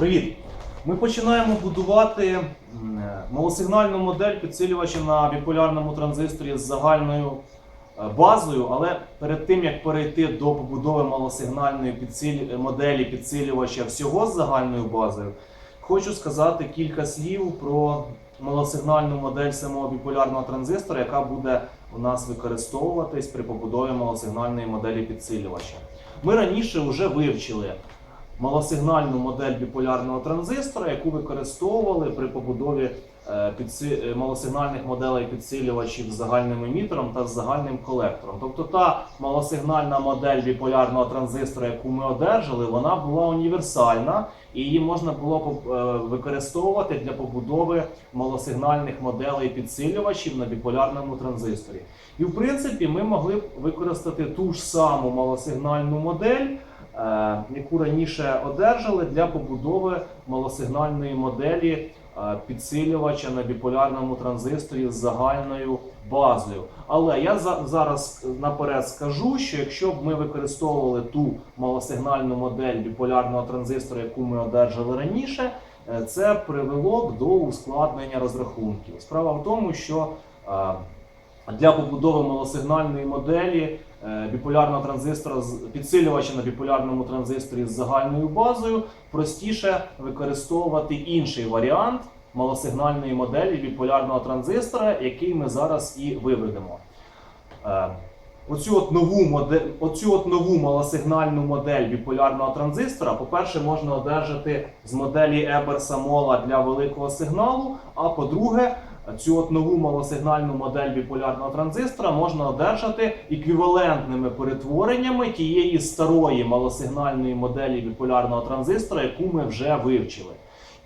Привіт! Ми починаємо будувати малосигнальну модель підсилювача на біполярному транзисторі з загальною е, базою, але перед тим як перейти до побудови малосигнальної підсиль- моделі підсилювача всього з загальною базою, хочу сказати кілька слів про малосигнальну модель самого біполярного транзистора, яка буде у нас використовуватись при побудові малосигнальної моделі підсилювача. Ми раніше вже вивчили малосигнальну модель біполярного транзистора, яку використовували при побудові е, е, малосигнальних моделей підсилювачів з загальним емітером та з загальним колектором. Тобто та малосигнальна модель біполярного транзистора, яку ми одержали, вона була універсальна і її можна було е, використовувати для побудови малосигнальних моделей підсилювачів на біполярному транзисторі. І в принципі ми могли б використати ту ж саму малосигнальну модель. Е, Яку раніше одержали для побудови малосигнальної моделі е, підсилювача на біполярному транзисторі з загальною базою. Але я за- зараз наперед скажу, що якщо б ми використовували ту малосигнальну модель біполярного транзистора, яку ми одержали раніше, е, це привело б до ускладнення розрахунків. Справа в тому, що для побудови малосигнальної моделі біполярного транзистора з підсилювача на біполярному транзисторі з загальною базою простіше використовувати інший варіант малосигнальної моделі біполярного транзистора, який ми зараз і виведемо. Е, Оцю от нову модель, оцю от нову малосигнальну модель біполярного транзистора, по-перше, можна одержати з моделі Еберса Мола для великого сигналу. А по-друге, цю от нову малосигнальну модель біполярного транзистора можна одержати еквівалентними перетвореннями тієї старої малосигнальної моделі біполярного транзистора, яку ми вже вивчили.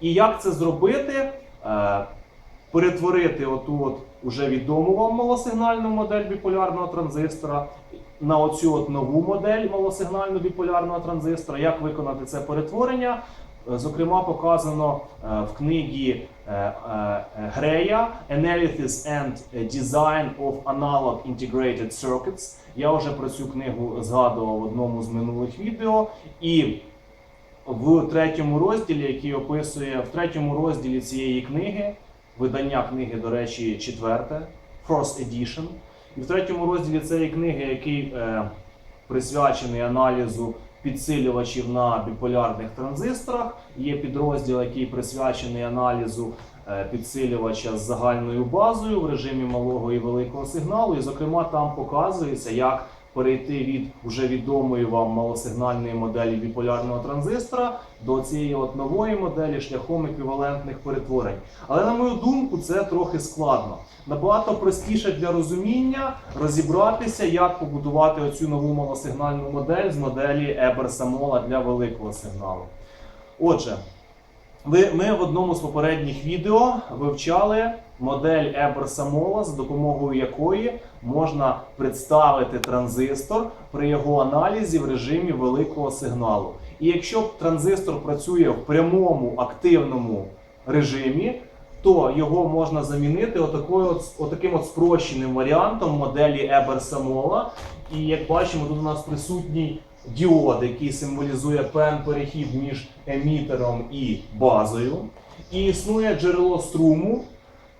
І як це зробити? Е, перетворити оту от уже відому вам малосигнальну модель біполярного транзистора на оцю от нову модель малосигнальну біполярного транзистора. Як виконати це перетворення? Е, Зокрема, показано е, в книгі е, Грея Analysis and Design of Analog Integrated Circuits. Я вже про цю книгу згадував в одному з минулих відео. І в третьому розділі, який описує в третьому розділі цієї книги, видання книги, до речі, четверте, First Edition. І в третьому розділі цієї книги, який присвячений аналізу підсилювачів на біполярних транзисторах, є підрозділ, який присвячений аналізу е, підсилювача з загальною базою в режимі малого і великого сигналу. І, зокрема, там показується, як перейти від уже відомої вам малосигнальної моделі біполярного транзистора до цієї от нової моделі шляхом еквівалентних перетворень. Але на мою думку, це трохи складно. Набагато простіше для розуміння розібратися, як побудувати оцю нову малосигнальну модель з моделі Еберса Мола для великого сигналу. Отже, ми в одному з попередніх відео вивчали модель Еберса Мола, за допомогою якої можна представити транзистор при його аналізі в режимі великого сигналу. І якщо транзистор працює в прямому активному режимі, то його можна замінити отакою от, отаким от спрощеним варіантом моделі Еберса Мола. І як бачимо, тут у нас присутній діод, який символізує певний перехід між емітером і базою. І існує джерело струму,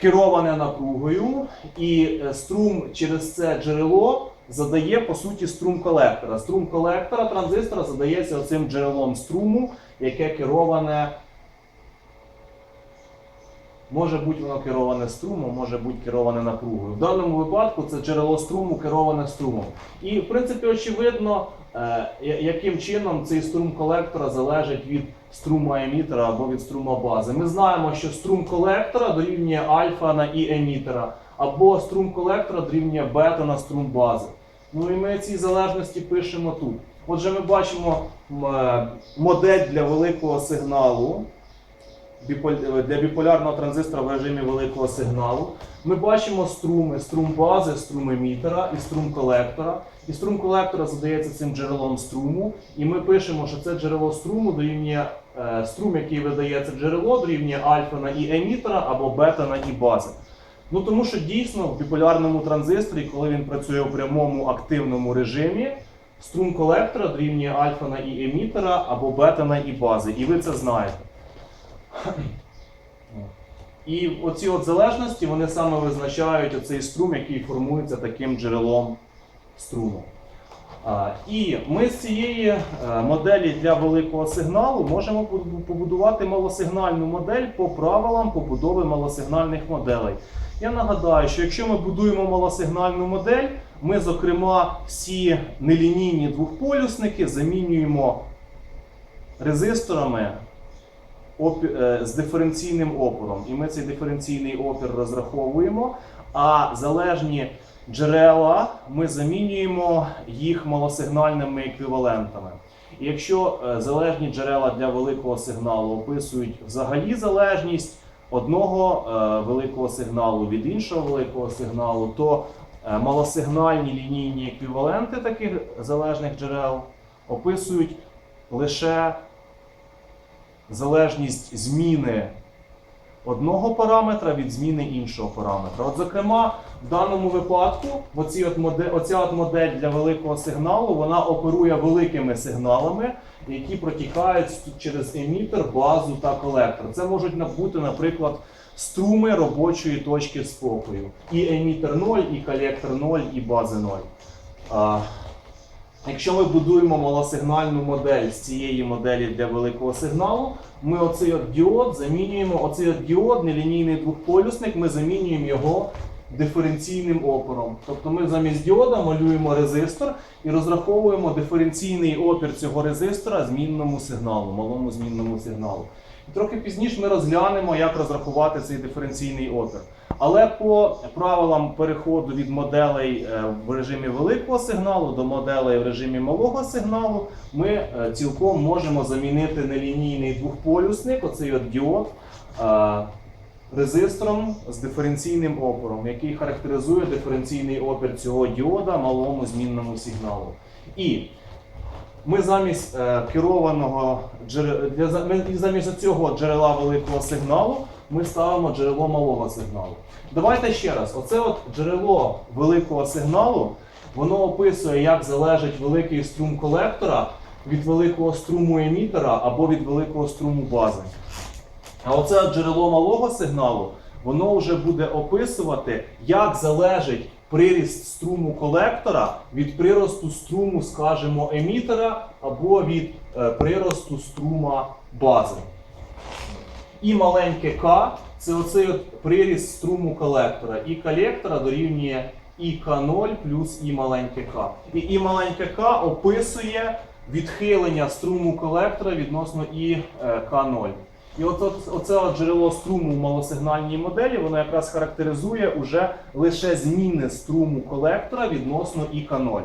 кероване напругою, і е, струм через це джерело задає по суті струм колектора. Струм колектора транзистора задається оцим джерелом струму, яке кероване. Може бути воно кероване струмом, може бути кероване напругою. В даному випадку це джерело струму кероване струмом. І в принципі очевидно, е, яким чином цей струм колектора залежить від струма емітера або від струма бази. Ми знаємо, що струм колектора дорівнює альфа на і емітера, або струм колектора дорівнює бета на струм бази. Ну і ми ці залежності пишемо тут. Отже, ми бачимо е, модель для великого сигналу для біполярного транзистора в режимі великого сигналу. Ми бачимо струми, струм бази, струм емітера і струм колектора. І струм колектора задається цим джерелом струму. І ми пишемо, що це джерело струму дорівнює е, струм, який видає це джерело, дорівнює альфа на і емітера або бета на і бази. Ну тому що дійсно в біполярному транзисторі, коли він працює у прямому активному режимі, струм колектора дорівнює альфа на і емітера або бета на і бази. І ви це знаєте. І оці от залежності вони саме визначають оцей струм, який формується таким джерелом струму. І ми з цієї е, моделі для великого сигналу можемо побудувати малосигнальну модель по правилам побудови малосигнальних моделей. Я нагадаю, що якщо ми будуємо малосигнальну модель, ми, зокрема, всі нелінійні двохполюсники замінюємо резисторами з диференційним опором. І ми цей диференційний опір розраховуємо, а залежні джерела ми замінюємо їх малосигнальними еквівалентами. І якщо е, залежні джерела для великого сигналу описують взагалі залежність одного е, великого сигналу від іншого великого сигналу, то е, малосигнальні лінійні еквіваленти таких залежних джерел описують лише залежність зміни одного параметра від зміни іншого параметра. От, зокрема, в даному випадку оці от модель, оця от модель для великого сигналу вона оперує великими сигналами, які протікають через емітер, базу та колектор. Це можуть бути, наприклад, струми робочої точки спокою. І емітер 0, і колектор 0, і бази 0. Якщо ми будуємо малосигнальну модель з цієї моделі для великого сигналу, ми оцей от діод замінюємо, оцей от діод, нелінійний двохполюсник, ми замінюємо його диференційним опором. Тобто ми замість діода малюємо резистор і розраховуємо диференційний опір цього резистора змінному сигналу, малому змінному сигналу. І трохи пізніше ми розглянемо, як розрахувати цей диференційний опір. Але по правилам переходу від моделей е, в режимі великого сигналу до моделей в режимі малого сигналу, ми е, цілком можемо замінити нелінійний двохполюсник, оцей от діод, е, резистором з диференційним опором, який характеризує диференційний опір цього діода малому змінному сигналу. І ми замість керованого ми замість цього джерела великого сигналу ми ставимо джерело малого сигналу. Давайте ще раз: оце от джерело великого сигналу, воно описує, як залежить великий струм колектора від великого струму емітера або від великого струму бази. А оце джерело малого сигналу, воно вже буде описувати, як залежить приріст струму колектора від приросту струму, скажімо, емітера або від е, приросту струма бази. І маленьке К це оцей от приріст струму колектора. І колектора дорівнює ІК0 плюс І маленьке К. І І маленьке К описує відхилення струму колектора відносно І е, К0. І от, от оце от джерело струму в малосигнальній моделі, воно якраз характеризує уже лише зміни струму колектора відносно ІК0.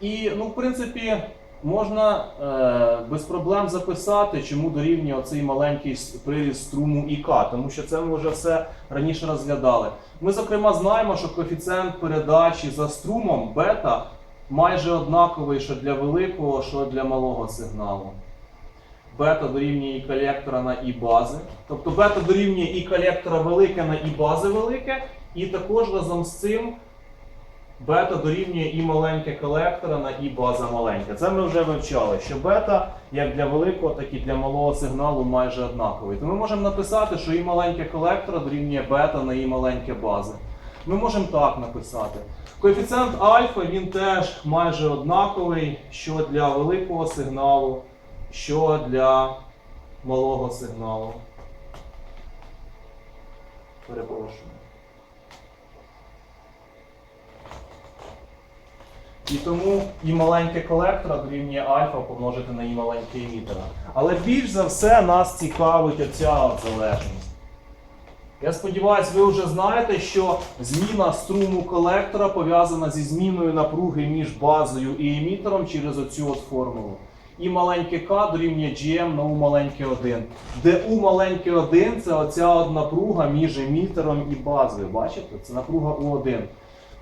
І, ну, в принципі, можна е, без проблем записати, чому дорівнює оцей маленький приріст струму ІК, тому що це ми вже все раніше розглядали. Ми, зокрема, знаємо, що коефіцієнт передачі за струмом бета майже однаковий, що для великого, що для малого сигналу. Бета дорівнює і колектора на і бази. Тобто бета дорівнює і колектора велике на і бази велике, і також разом з цим бета дорівнює і маленьке колектора на і база маленька. Це ми вже вивчали, що бета як для великого, так і для малого сигналу майже однаковий. То ми можемо написати, що і маленьке колектора дорівнює бета на і маленьке бази. Ми можемо так написати. Коефіцієнт альфа він теж майже однаковий, що для великого сигналу, що для малого сигналу. Перепрошую. І тому і маленьке колектора дорівнює альфа помножити на і маленьке емітера. Але більш за все нас цікавить оця залежність. Я сподіваюся, ви вже знаєте, що зміна струму колектора пов'язана зі зміною напруги між базою і емітером через оцю от формулу. І маленьке К дорівнює GM на У маленьке 1. Де У маленьке 1 це оця от напруга між емітером і базою. Бачите? Це напруга У1.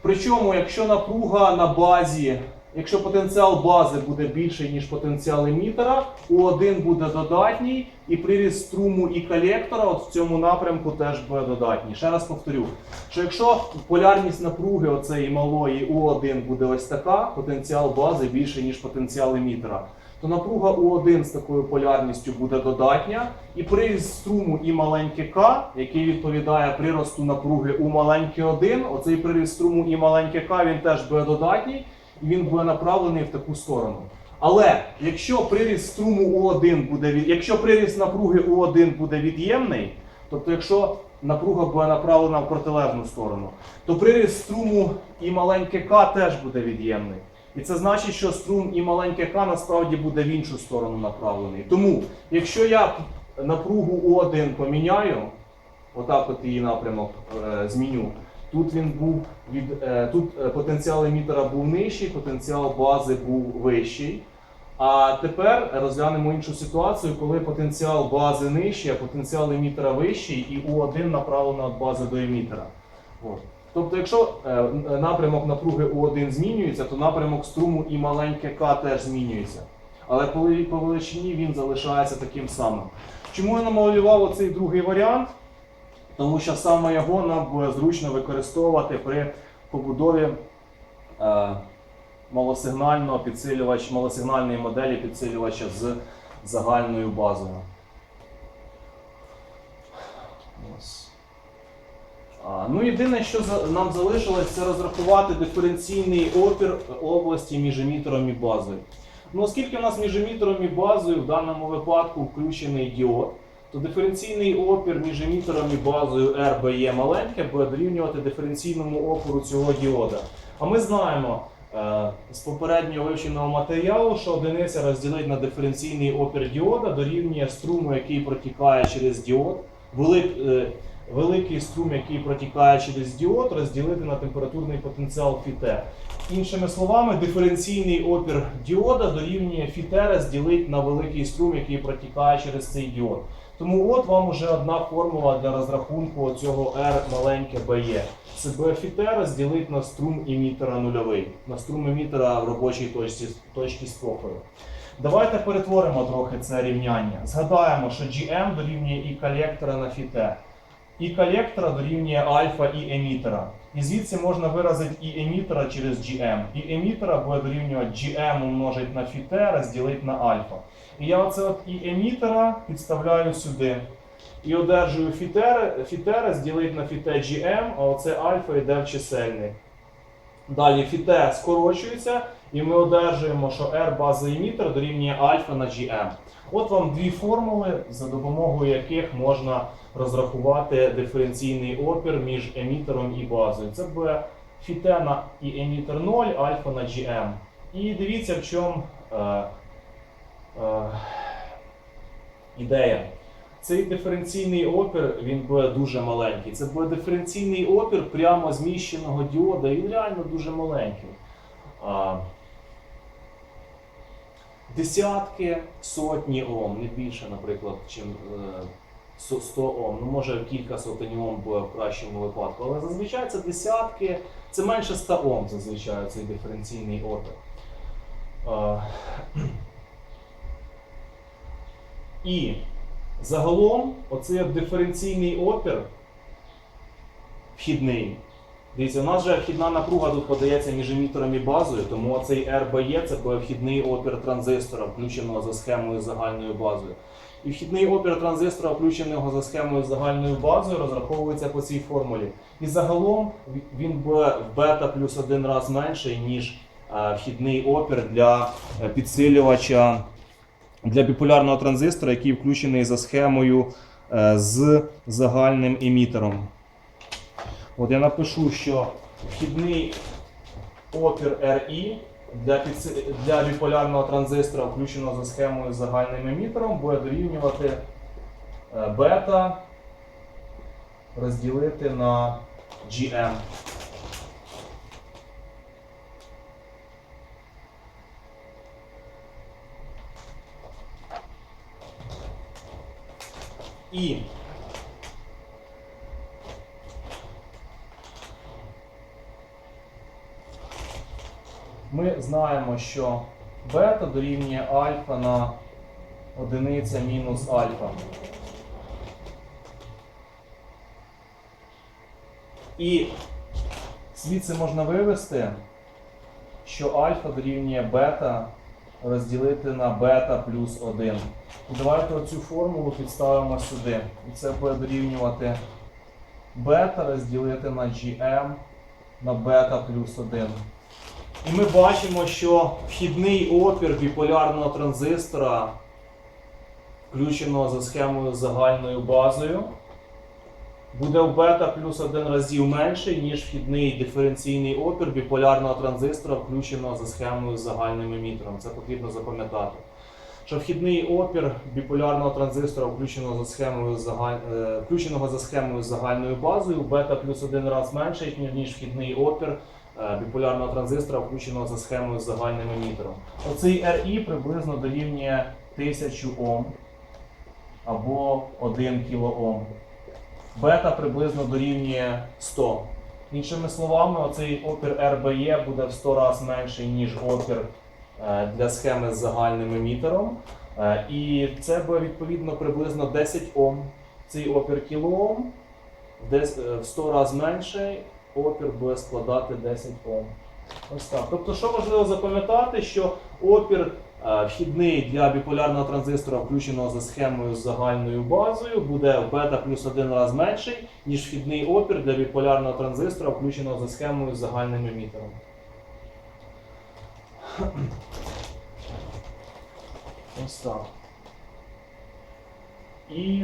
Причому, якщо напруга на базі Якщо потенціал бази буде більший, ніж потенціал емітера, У1 буде додатній, і приріст струму і колектора от в цьому напрямку теж буде додатній. Ще раз повторю, що якщо полярність напруги оцеї малої У1 буде ось така, потенціал бази більший, ніж потенціал емітера, то напруга У1 з такою полярністю буде додатня, і приріст струму і маленьке К, який відповідає приросту напруги у маленьке 1, оцей приріст струму і маленьке К, він теж буде додатній, і він буде направлений в таку сторону. Але якщо приріст струму У1 буде від... якщо приріст напруги У1 буде від'ємний, тобто якщо напруга буде направлена в протилежну сторону, то приріст струму і маленьке К теж буде від'ємний. І це значить, що струм і маленьке К насправді буде в іншу сторону направлений. Тому, якщо я напругу У1 поміняю, отак от її напрямок е, зміню, тут він був від е, тут е, потенціал емітера був нижчий, потенціал бази був вищий. А тепер розглянемо іншу ситуацію, коли потенціал бази нижчий, а потенціал емітера вищий, і У1 направлено від бази до емітера. От. Тобто, якщо е, напрямок напруги У1 змінюється, то напрямок струму і маленьке К теж змінюється. Але по, величині він залишається таким самим. Чому я намалював оцей другий варіант? Тому що саме його нам буде зручно використовувати при побудові е, малосигнального підсилювача, малосигнальної моделі підсилювача з загальною базою. Ось. Ну, єдине, що нам залишилось, це розрахувати диференційний опір області між емітером і базою. Ну, оскільки у нас між емітером і базою в даному випадку включений діод, то диференційний опір між емітером і базою RBE маленьке буде дорівнювати диференційному опору цього діода. А ми знаємо е, з попереднього вивченого матеріалу, що одиниця розділить на диференційний опір діода дорівнює струму, який протікає через діод. Велик, е, великий струм, який протікає через діод, розділити на температурний потенціал фіте. Іншими словами, диференційний опір діода дорівнює фіте розділити на великий струм, який протікає через цей діод. Тому от вам уже одна формула для розрахунку цього R маленьке BE. Це B фіте розділити на струм емітера нульовий, на струм емітера в робочій точці, точці спокою. Давайте перетворимо трохи це рівняння. Згадаємо, що GM дорівнює і колектора на фіте. І колектора дорівнює альфа і емітера. І звідси можна виразити і емітера через GM. І емітера буде дорівнювати GM умножить на фіте, розділити на альфа. І я оце от і емітера підставляю сюди. І одержую фіте, фіте на фіте GM, а оце альфа йде в чисельник. Далі фіте скорочується, і ми одержуємо, що R база емітера дорівнює альфа на GM. От вам дві формули, за допомогою яких можна розрахувати диференційний опір між емітером і базою. Це буде фіте на і емітер 0, альфа на GM. І дивіться, в чому е, е, ідея. Цей диференційний опір він буде дуже маленький. Це буде диференційний опір прямо зміщеного діода, він реально дуже маленький. Десятки, сотні Ом, не більше, наприклад, чим е, 100 Ом. Ну, може кілька сотень Ом буде в кращому випадку. Але зазвичай це десятки, це менше 100 Ом зазвичай цей диференційний опір. І загалом оцей диференційний опір вхідний. Дивіться, у нас же вхідна напруга тут подається між емітером і базою, тому цей RBE це вхідний опір транзистора, включеного за схемою загальною базою. І вхідний опір транзистора, включеного за схемою загальною базою, розраховується по цій формулі. І загалом він в бета плюс один раз менший, ніж е, вхідний опір для е, підсилювача для біполярного транзистора, який включений за схемою е, з загальним емітером. От я напишу, що вхідний опір RI для, для біполярного транзистора, включеного за схемою з загальним емітером, буде дорівнювати е, бета розділити на GM. І Ми знаємо, що бета дорівнює альфа на одиниця мінус альфа. І звідси можна вивести, що альфа дорівнює бета розділити на бета плюс 1. Давайте оцю формулу підставимо сюди. І це буде дорівнювати бета розділити на GM на бета плюс 1. І ми бачимо, що вхідний опір біполярного транзистора, включеного за схемою загальною базою, буде в бета плюс 1 разів менший, ніж вхідний диференційний опір біполярного транзистора, включеного за схемою з загальним емітером. Це потрібно запам'ятати. Що вхідний опір біполярного транзистора, включеного за схемою загаль... е, включеного за схемою з загальною базою, бета плюс 1 раз менший, ніж- вхідний опір біполярного транзистора, включеного за схемою з загальним емітером. Оцей RI приблизно дорівнює 1000 Ом або 1 кОм. Бета приблизно дорівнює 100. Іншими словами, оцей опір RBE буде в 100 разів менший, ніж опір е, для схеми з загальним емітером. Е, І це буде відповідно приблизно 10 Ом. Цей опір кілоом е, в 100 разів менший, опір буде складати 10 Ом. Ось так. Тобто, що важливо запам'ятати, що опір е, вхідний для біполярного транзистора, включеного за схемою з загальною базою, буде в бета плюс 1 раз менший, ніж вхідний опір для біполярного транзистора, включеного за схемою з загальним емітером. Ось так. І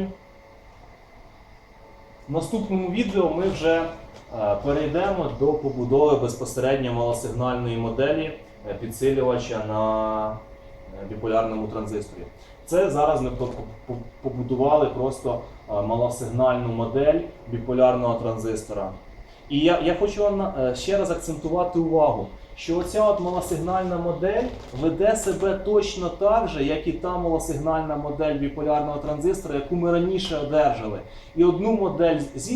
в наступному відео ми вже перейдемо до побудови безпосередньо малосигнальної моделі е, підсилювача на е, біполярному транзисторі. Це зараз ми по- по- побудували просто е, малосигнальну модель біполярного транзистора. І я, я хочу вам е, ще раз акцентувати увагу, що оця от малосигнальна модель веде себе точно так же, як і та малосигнальна модель біполярного транзистора, яку ми раніше одержали. І одну модель з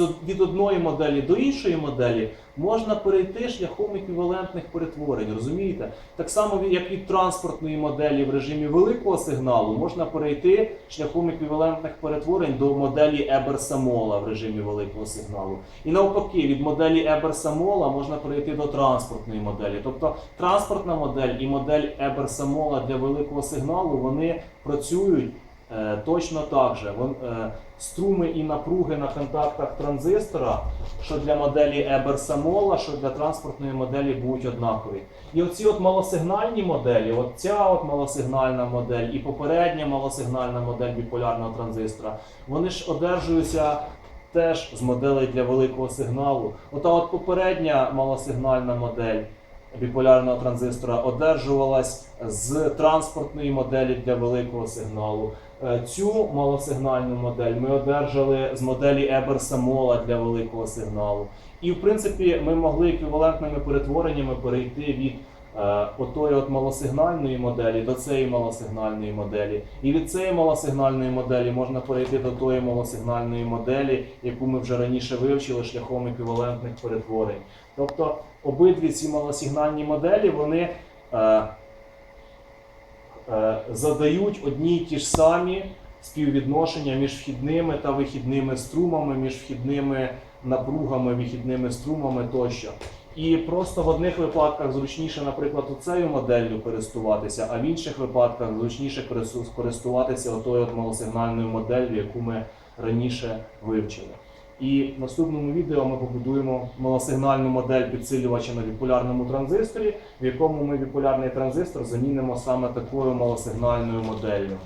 од- від одної моделі до іншої моделі можна перейти шляхом еквівалентних перетворень. Розумієте? Так само як від транспортної моделі в режимі великого сигналу можна перейти шляхом еквівалентних перетворень до моделі Еберса-Мола в режимі великого сигналу. І навпаки, від моделі Еберса-Мола можна перейти до транспортної моделі. Тобто транспортна модель і модель Еберса-Мола для великого сигналу вони працюють е, точно так же. Струми і напруги на контактах транзистора, що для моделі Еберса-Мола, що для транспортної моделі будуть однакові. І оці от малосигнальні моделі, от ця от малосигнальна модель і попередня малосигнальна модель біполярного транзистора, вони ж одержуються теж з моделей для великого сигналу. Ота от попередня малосигнальна модель біполярного транзистора одержувалась з транспортної моделі для великого сигналу. Е, Цю малосигнальну модель ми одержали з моделі Еберса-Мола для великого сигналу. І в принципі ми могли еквівалентними перетвореннями перейти від е, отої от малосигнальної моделі до цієї малосигнальної моделі. І від цієї малосигнальної моделі можна перейти до тої малосигнальної моделі, яку ми вже раніше вивчили шляхом еквівалентних перетворень. Тобто обидві ці малосигнальні моделі вони е, задають одні й ті ж самі співвідношення між вхідними та вихідними струмами, між вхідними напругами, вихідними струмами тощо. І просто в одних випадках зручніше, наприклад, оцею моделлю користуватися, а в інших випадках зручніше користуватися отою от малосигнальною моделлю, яку ми раніше вивчили. І в наступному відео ми побудуємо малосигнальну модель підсилювача на віпулярному транзисторі, в якому ми віпулярний транзистор замінимо саме такою малосигнальною моделлю.